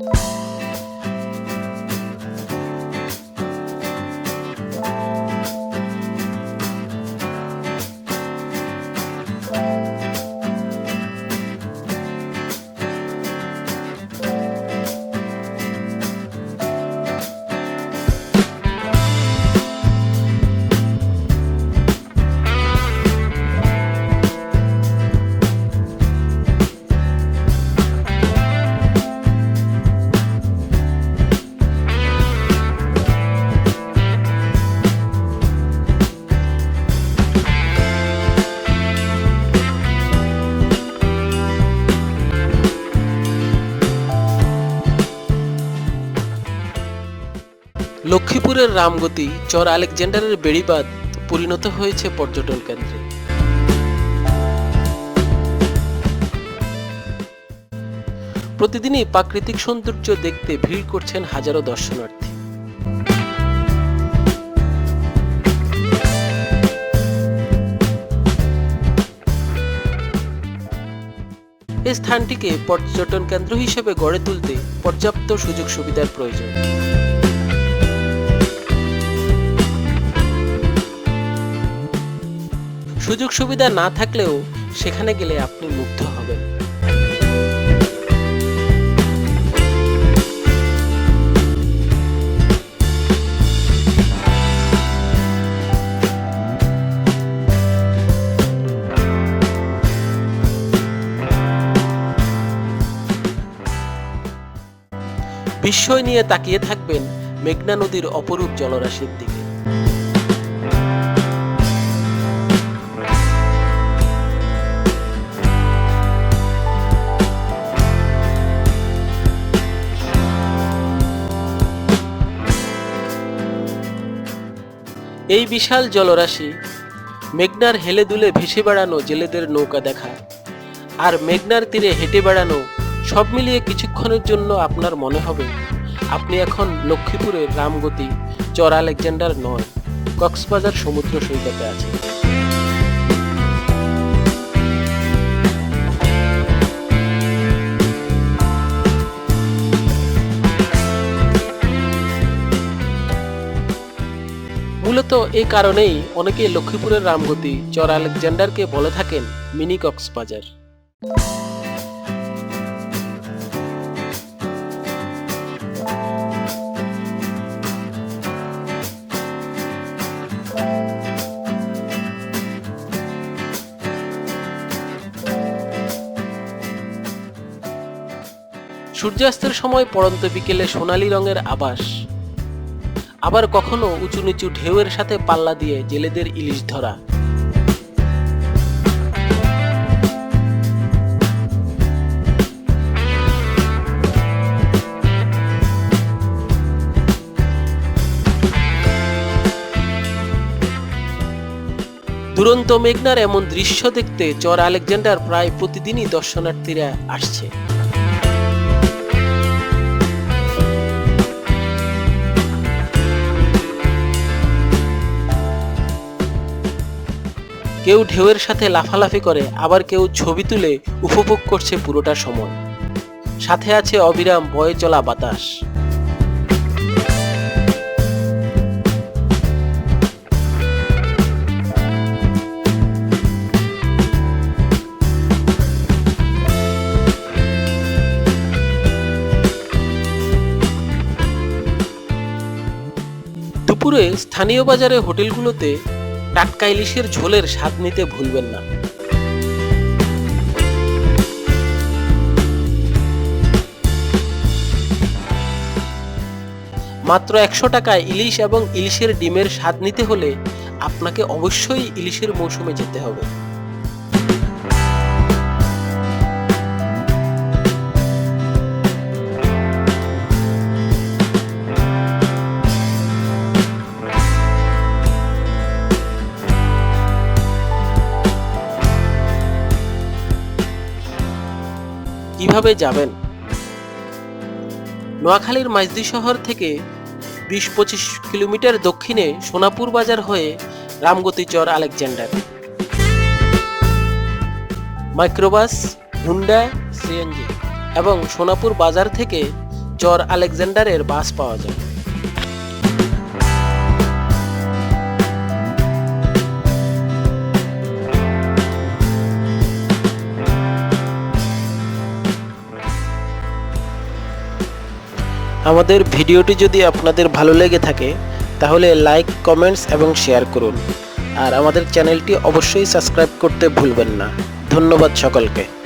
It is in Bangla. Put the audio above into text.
you লক্ষ্মীপুরের রামগতি, চর আলেকজান্ডারের বেড়িবাঁধ পরিণত হয়েছে পর্যটন কেন্দ্রে। প্রতিদিনই প্রাকৃতিক সৌন্দর্য দেখতে ভিড় করছেন হাজারো দর্শনার্থী। এই স্থানটিকে পর্যটন কেন্দ্র হিসেবে গড়ে তুলতে পর্যাপ্ত সুযোগ সুবিধার প্রয়োজন। সুযোগ সুবিধা না থাকলেও সেখানে গেলে আপনি মুগ্ধ হবেন। বিস্ময় নিয়ে তাকিয়ে থাকবেন মেঘনা নদীর অপরূপ জলরাশির দিকে। এই বিশাল জলরাশি মেঘনার হেলে দুলে ভেসে বেড়ানো জেলেদের নৌকা দেখা। আর মেঘনার তীরে হেঁটে বেড়ানো সব মিলিয়ে কিছুক্ষণের জন্য আপনার মনে হবে, আপনি এখন লক্ষ্মীপুরের রামগতি চর আলেকজান্ডার নয়, কক্সবাজার সমুদ্র সৈকতে আছেন। মূলত এই কারণেই অনেকে লক্ষ্মীপুরের রামগতি, চর আলেকজান্ডারকে বলে থাকেন মিনি কক্সবাজার। সূর্যাস্তের সময় পড়ন্ত বিকেলে সোনালী রঙের আবাস। আবার কখনো উঁচু নিচু ঢেউয়ের সাথে পাল্লা দিয়ে জেলেদের ইলিশ ধরা। দুরন্ত মেঘনার এমন দৃশ্য দেখতে চর আলেকজান্ডার প্রায় প্রতিদিনই দর্শনার্থীরা আসছে। কেউ ঢেউয়ের সাথে লাফালাফি করে, আবার কেউ ছবি তুলে উপভোগ করছে পুরোটা সময়। সাথে আছে অবিরাম বয়ে চলা বাতাস। দুপুরে স্থানীয় বাজারে হোটেলগুলোতে টাটকা ইলিশের ঝোলের স্বাদ নিতে ভুলবেন না। মাত্র একশো টাকায় ইলিশ এবং ইলিশের ডিমের স্বাদ নিতে হলে আপনাকে অবশ্যই ইলিশের মৌসুমে যেতে হবে। কীভাবে যাবেন? নোয়াখালীর মাইজদি শহর থেকে বিশ পঁচিশ কিলোমিটার দক্ষিণে সোনাপুর বাজার হয়ে Ramgatichar Alexander. Microbus, Honda, CNG এবং সোনাপুর বাজার থেকে চর আলেকজান্ডারের বাস পাওয়া যায়। আমাদের ভিডিওটি যদি আপনাদের ভালো লেগে থাকে, তাহলে লাইক কমেন্টস এবং শেয়ার করুন। আর আমাদের চ্যানেলটি অবশ্যই সাবস্ক্রাইব করতে ভুলবেন না। ধন্যবাদ সকলকে।